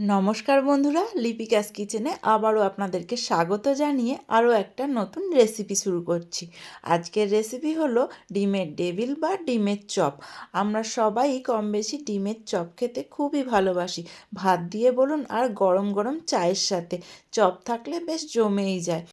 নমস্কার বন্ধুরা, লিপিকাস কিচেনে আবারও আপনাদেরকে স্বাগত জানিয়ে আরও একটা নতুন রেসিপি শুরু করছি। আজকের রেসিপি হলো ডিমের ডেভিল বা ডিমের চপ। আমরা সবাই কম বেশি ডিমের চপ খেতে খুবই ভালোবাসি। ভাত দিয়ে বলুন আর গরম গরম চায়ের সাথে। চপ থাকলে বেশ জমেই যায়।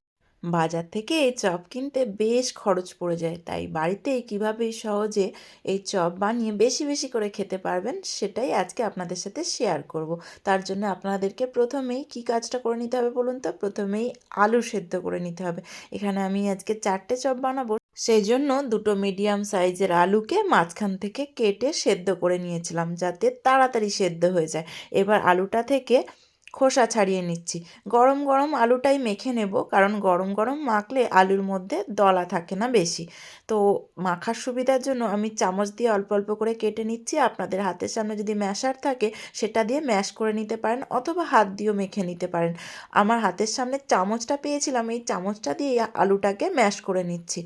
বাজার থেকে এই চপ কিনতে বেশ খরচ পড়ে যায়। তাই বাড়িতেই কীভাবে সহজে এই চপ বানিয়ে বেশি বেশি করে খেতে পারবেন সেটাই আজকে আপনাদের সাথে শেয়ার করব। তার জন্য আপনাদেরকে প্রথমেই কি কাজটা করে নিতে হবে বলুন তো? প্রথমেই আলু সেদ্ধ করে নিতে হবে। এখানে আমি আজকে চারটে চপ বানাবো। সেই জন্য দুটো মিডিয়াম সাইজের আলুকে মাঝখান থেকে কেটে সেদ্ধ করে নিয়েছিলাম যাতে তাড়াতাড়ি সেদ্ধ হয়ে যায়। এবার আলুটা থেকে খোসা ছাড়িয়ে নিচ্ছি। গরম গরম আলুটাই মেখে নেব, কারণ গরম গরম মাখলে আলুর মধ্যে দলা থাকে না বেশি। তো মাখার সুবিধার জন্য আমি চামচ দিয়ে অল্প অল্প করে কেটে নিচ্ছি। আপনাদের হাতের সামনে যদি ম্যাশার থাকে, সেটা দিয়ে ম্যাশ করে নিতে পারেন অথবা হাত দিয়েও মেখে নিতে পারেন। আমার হাতের সামনে চামচটা পেয়েছিলাম, এই চামচটা দিয়ে আলুটাকে ম্যাশ করে নিচ্ছি।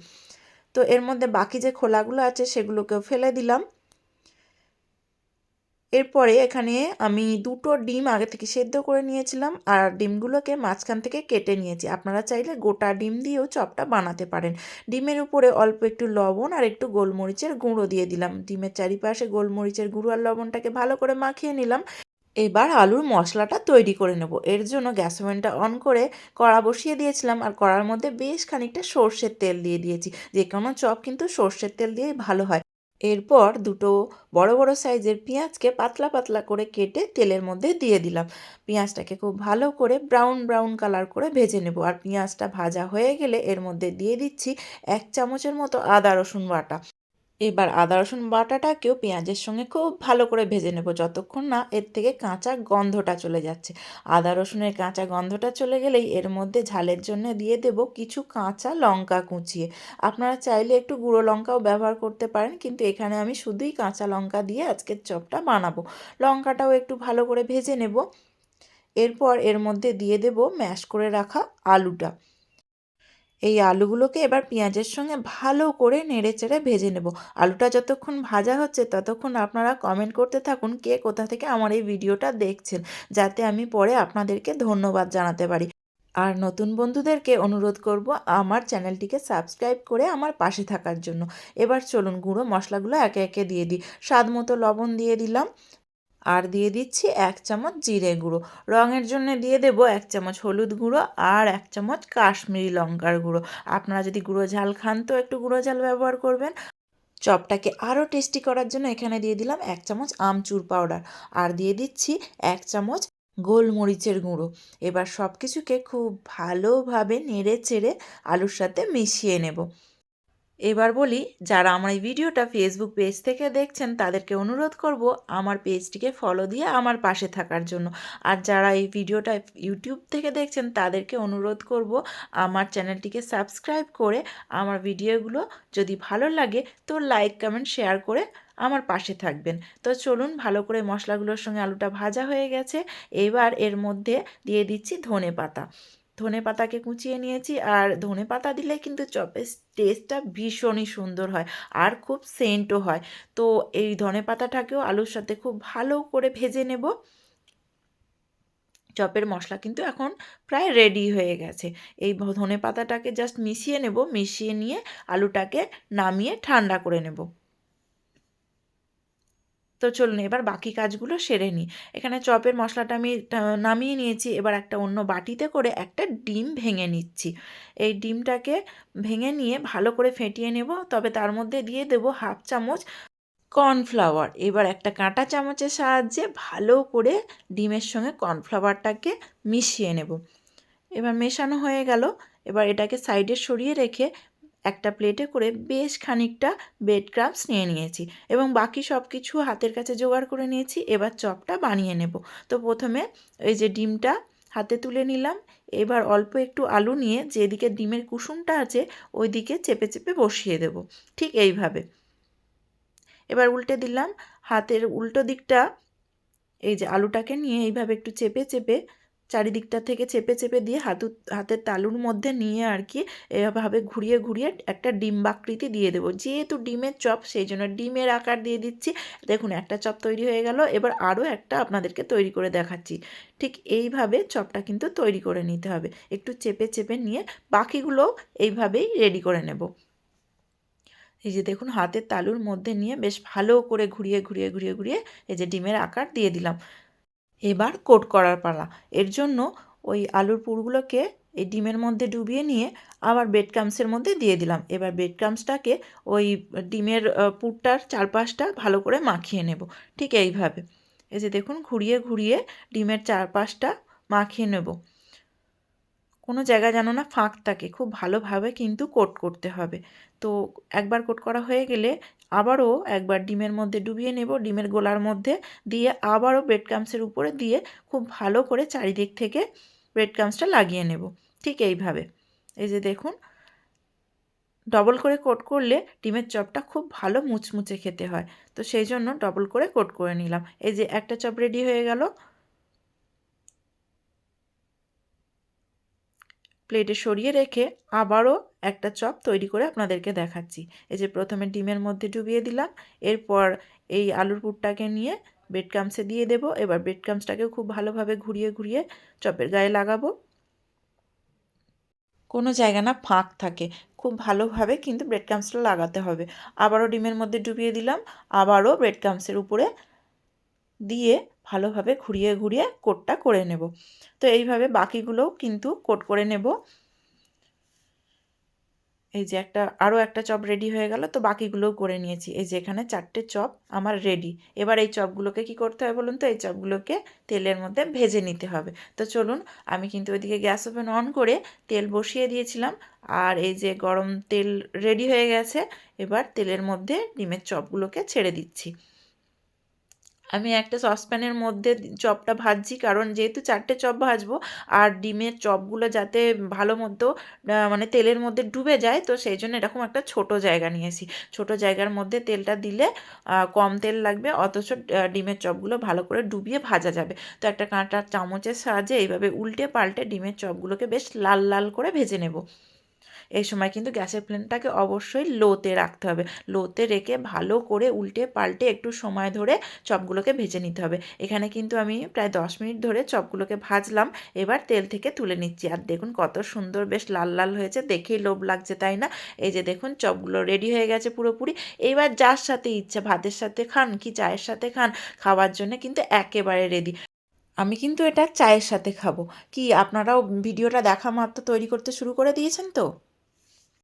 তো এর মধ্যে বাকি যে খোলাগুলো আছে, সেগুলোকেও ফেলে দিলাম। এরপরে এখানে আমি দুটো ডিম আগে থেকে সেদ্ধ করে নিয়েছিলাম আর ডিমগুলোকে মাঝখান থেকে কেটে নিয়েছি। আপনারা চাইলে গোটা ডিম দিয়েও চপটা বানাতে পারেন। ডিমের উপরে অল্প একটু লবণ আর একটু গোলমরিচের গুঁড়ো দিয়ে দিলাম। ডিমের চারিপাশে গোলমরিচের গুঁড়ো আর লবণটাকে ভালো করে মাখিয়ে নিলাম। এবার আলুর মশলাটা তৈরি করে নেব। এর জন্য গ্যাস ওভেনটা অন করে কড়া বসিয়ে দিয়েছিলাম আর কড়ার মধ্যে বেশ খানিকটা সর্ষের তেল দিয়ে দিয়েছি। যে কোনো চপ কিন্তু সর্ষের তেল দিয়েই ভালো হয়। এরপর দুটো বড় বড় সাইজের পেঁয়াজকে পাতলা পাতলা করে কেটে তেলের মধ্যে দিয়ে দিলাম। পেঁয়াজটাকে খুব ভালো করে ব্রাউন ব্রাউন কালার করে ভেজে নেব। আর পেঁয়াজটা ভাজা হয়ে গেলে এর মধ্যে দিয়ে দিচ্ছি এক চামচের মতো আদা রসুন বাটা। এবার আদা, রসুন বাটাটাকেও পেঁয়াজের সঙ্গে খুব ভালো করে ভেজে নেব যতক্ষণ না এর থেকে কাঁচা গন্ধটা চলে যাচ্ছে। আদা, রসুনের কাঁচা গন্ধটা চলে গেলেই এর মধ্যে ঝালের জন্য দিয়ে দেব কিছু কাঁচা লঙ্কা কুচিয়ে। আপনারা চাইলে একটু গুঁড়ো লঙ্কাও ব্যবহার করতে পারেন, কিন্তু এখানে আমি শুধুই কাঁচা লঙ্কা দিয়ে আজকের চপটা বানাবো। লঙ্কাটাও একটু ভালো করে ভেজে নেব। এরপর এর মধ্যে দিয়ে দেব ম্যাশ করে রাখা আলুটা। এই আলুগুলোকে এবার পেঁয়াজের সঙ্গে ভালো করে নেড়ে চেড়ে ভেজে নেব। আলুটা যতক্ষণ ভাজা হচ্ছে ততক্ষণ আপনারা কমেন্ট করতে থাকুন কে কোথা থেকে আমার এই ভিডিওটা দেখছেন, যাতে আমি পরে আপনাদেরকে ধন্যবাদ জানাতে পারি। আর নতুন বন্ধুদেরকে অনুরোধ করব আমার চ্যানেলটিকে সাবস্ক্রাইব করে আমার পাশে থাকার জন্য। এবার চলুন গুঁড়ো মশলাগুলো একে একে দিয়ে দিই। স্বাদ মতো লবণ দিয়ে দিলাম। আর দিয়ে দিচ্ছি এক চামচ জিরে গুঁড়ো। রঙের জন্য দিয়ে দেব এক চামচ হলুদ গুঁড়ো আর এক চামচ কাশ্মীরি লঙ্কার গুঁড়ো। আপনারা যদি গুঁড়ো ঝাল খান তো একটু গুঁড়ো ঝাল ব্যবহার করবেন। চপটাকে আরও টেস্টি করার জন্য এখানে দিয়ে দিলাম এক চামচ আমচুর পাউডার আর দিয়ে দিচ্ছি এক চামচ গোলমরিচের গুঁড়ো। এবার সব কিছুকে খুব ভালোভাবে নেড়ে চেড়ে আলুর সাথে মিশিয়ে নেব। এবার বলি, যারা আমার এই ভিডিওটা ফেসবুক পেজ থেকে দেখছেন, তাদেরকে অনুরোধ করব আমার পেজটিকে ফলো দিয়ে আমার পাশে থাকার জন্য। আর যারা এই ভিডিওটা ইউটিউব থেকে দেখছেন, তাদেরকে অনুরোধ করব আমার চ্যানেলটিকে সাবস্ক্রাইব করে আমার ভিডিওগুলো যদি ভালো লাগে, তো লাইক কমেন্ট শেয়ার করে আমার পাশে থাকবেন। তো চলুন, ভালো করে মশলাগুলোর সঙ্গে আলুটা ভাজা হয়ে গেছে। এবার এর মধ্যে দিয়ে দিচ্ছি ধনে পাতা। ধনে পাতাকে কুচিয়ে নিয়েছি, আর ধনে পাতা দিলে কিন্তু চপের টেস্টটা ভীষণই সুন্দর হয় আর খুব সেন্টও হয়। তো এই ধনে পাতাটাকেও আলুর সাথে খুব ভালো করে ভেজে নেব। চপের মশলা কিন্তু এখন প্রায় রেডি হয়ে গেছে। এই ধনে পাতাটাকে জাস্ট মিশিয়ে নেব, মিশিয়ে নিয়ে আলুটাকে নামিয়ে ঠান্ডা করে নেব। তো চলুন এবার বাকি কাজগুলো সেরে নিই। এখানে চপের মশলাটা আমি নামিয়ে নিয়েছি। এবার একটা অন্য বাটিতে করে একটা ডিম ভেঙে নিচ্ছি। এই ডিমটাকে ভেঙে নিয়ে ভালো করে ফেটিয়ে নেব। তবে তার মধ্যে দিয়ে দেব হাফ চামচ কর্নফ্লাওয়ার। এবার একটা কাঁটা চামচের সাহায্যে ভালো করে ডিমের সঙ্গে কর্নফ্লাওয়ারটাকে মিশিয়ে নেব। এবার মেশানো হয়ে গেল। এবার এটাকে সাইডে সরিয়ে রেখে একটা প্লেটে করে বেশ খানিকটা বেড ক্রামস নিয়ে নিয়েছি এবং বাকি সব কিছু হাতের কাছে জোগাড় করে নিয়েছি। এবার চপটা বানিয়ে নেব। তো প্রথমে এই যে ডিমটা হাতে তুলে নিলাম। এবার অল্প একটু আলু নিয়ে যেদিকে ডিমের কুসুমটা আছে ওই দিকে চেপে চেপে বসিয়ে দেব। ঠিক এইভাবে। এবার উল্টে দিলাম। হাতের উল্টো দিকটা এই যে আলুটাকে নিয়ে এইভাবে একটু চেপে চেপে চারিদিকটা থেকে চেপে চেপে দিয়ে হাতু, হাতের তালুর মধ্যে নিয়ে আর কি এভাবে ঘুরিয়ে ঘুরিয়ে একটা ডিম্বাকৃতি দিয়ে দেবো। যেহেতু ডিমের চপ, সেই জন্য ডিমের আকার দিয়ে দিচ্ছি। দেখুন, একটা চপ তৈরি হয়ে গেল। এবার আরও একটা আপনাদেরকে তৈরি করে দেখাচ্ছি। ঠিক এইভাবে চপটা কিন্তু তৈরি করে নিতে হবে। একটু চেপে চেপে নিয়ে বাকিগুলো এইভাবেই রেডি করে নেব। এই যে দেখুন, হাতের তালুর মধ্যে নিয়ে বেশ ভালো করে ঘুরিয়ে ঘুরিয়ে ঘুরিয়ে ঘুরিয়ে এই যে ডিমের আকার দিয়ে দিলাম। এবার কোট করার পালা। এর জন্য ওই আলুর পুরগুলোকে এই ডিমের মধ্যে ডুবিয়ে নিয়ে আবার বেড ক্রামসের মধ্যে দিয়ে দিলাম। এবার বেড ক্রামসটাকে ওই ডিমের পুরটার চারপাশটা ভালো করে মাখিয়ে নেব। ঠিক এইভাবে। এই যে দেখুন, ঘুরিয়ে ঘুরিয়ে ডিমের চারপাশটা মাখিয়ে নেব। কোনো জায়গা যেন না ফাঁক থাকে, খুব ভালোভাবে কিন্তু কোট করতে হবে। তো একবার কোট করা হয়ে গেলে আবারও একবার ডিমের মধ্যে ডুবিয়ে নেব, ডিমের গোলার মধ্যে দিয়ে আবারও ব্রেড ক্রামসের উপরে দিয়ে খুব ভালো করে চারিদিক থেকে ব্রেড ক্রামসটা লাগিয়ে নেব। ঠিক এইভাবে। এই যে দেখুন ডবল করে কোট করলে ডিমের চপটা খুব ভালো মুচমুচে খেতে হয়। তো সেই জন্য ডবল করে কোট করে নিলাম। এই যে একটা চপ রেডি হয়ে গেল। প্লেটে সরিয়ে রেখে আবারও একটা চপ তৈরি করে আপনাদেরকে দেখাচ্ছি। এই যে প্রথমে ডিমের মধ্যে ডুবিয়ে দিলাম, এরপর এই আলুর পুরটাকে নিয়ে ব্রেড দিয়ে দেবো। এবার ব্রেড খুব ভালোভাবে ঘুরিয়ে ঘুরিয়ে চপের গায়ে লাগাবো। কোনো জায়গা না ফাঁক থাকে, খুব ভালোভাবে কিন্তু ব্রেড ক্রামসটা লাগাতে হবে। আবারও ডিমের মধ্যে ডুবিয়ে দিলাম, আবারও ব্রেড ক্রামসের উপরে দিয়ে ভালোভাবে ঘুরিয়ে ঘুরিয়ে কোটটা করে নেব। তো এইভাবে বাকিগুলোও কিন্তু কোট করে নেব। এই যে একটা, আরও একটা চপ রেডি হয়ে গেল, তো বাকিগুলোও করে নিয়েছি। এই যে এখানে চারটে চপ আমার রেডি। এবার এই চপগুলোকে কি করতে হবে বলুন তো? এই চপগুলোকে তেলের মধ্যে ভেজে নিতে হবে। তো চলুন, আমি কিন্তু ওইদিকে গ্যাস ওভেন অন করে তেল বসিয়ে দিয়েছিলাম। আর এই যে গরম তেল রেডি হয়ে গেছে, এবার তেলের মধ্যে ডিমের চপগুলোকে ছেড়ে দিচ্ছি। আমি একটা সসপ্যানের মধ্যে চপটা ভাজছি, কারণ যেহেতু চারটে চপ ভাজবো, আর ডিমের চপগুলো যাতে ভালো মতো মানে তেলের মধ্যে ডুবে যায়, তো সেই জন্য এরকম একটা ছোট জায়গা নিয়েছি। ছোট জায়গার মধ্যে তেলটা দিলে কম তেল লাগবে, অথচ ডিমের চপগুলো ভালো করে ডুবিয়ে ভাজা যাবে। তো একটা কাঁটার চামচের সাহায্যে এইভাবে উল্টে পাল্টে ডিমের চপগুলোকে বেশ লাল লাল করে ভেজে নেব। এই সময় কিন্তু গ্যাসের ফ্লেমটাকে অবশ্যই লোতে রাখতে হবে। লোতে রেখে ভালো করে উল্টে পাল্টে একটু সময় ধরে চপগুলোকে ভেজে নিতে হবে। এখানে কিন্তু আমি প্রায় দশ মিনিট ধরে চপগুলোকে ভাজলাম। এবার তেল থেকে তুলে নিচ্ছি। আর দেখুন কত সুন্দর বেশ লাল লাল হয়েছে। দেখেই লোভ লাগছে, তাই না? এই যে দেখুন চপগুলো রেডি হয়ে গেছে পুরোপুরি। এইবার যার সাথে ইচ্ছা, ভাতের সাথে খান কি চায়ের সাথে খান, খাওয়ার জন্য কিন্তু একেবারে রেডি আমি কিন্তু এটা চায়ের সাথে খাব। কি আপনারাও ভিডিওটা দেখা মাত্র তৈরি করতে শুরু করে দিয়েছেন তো?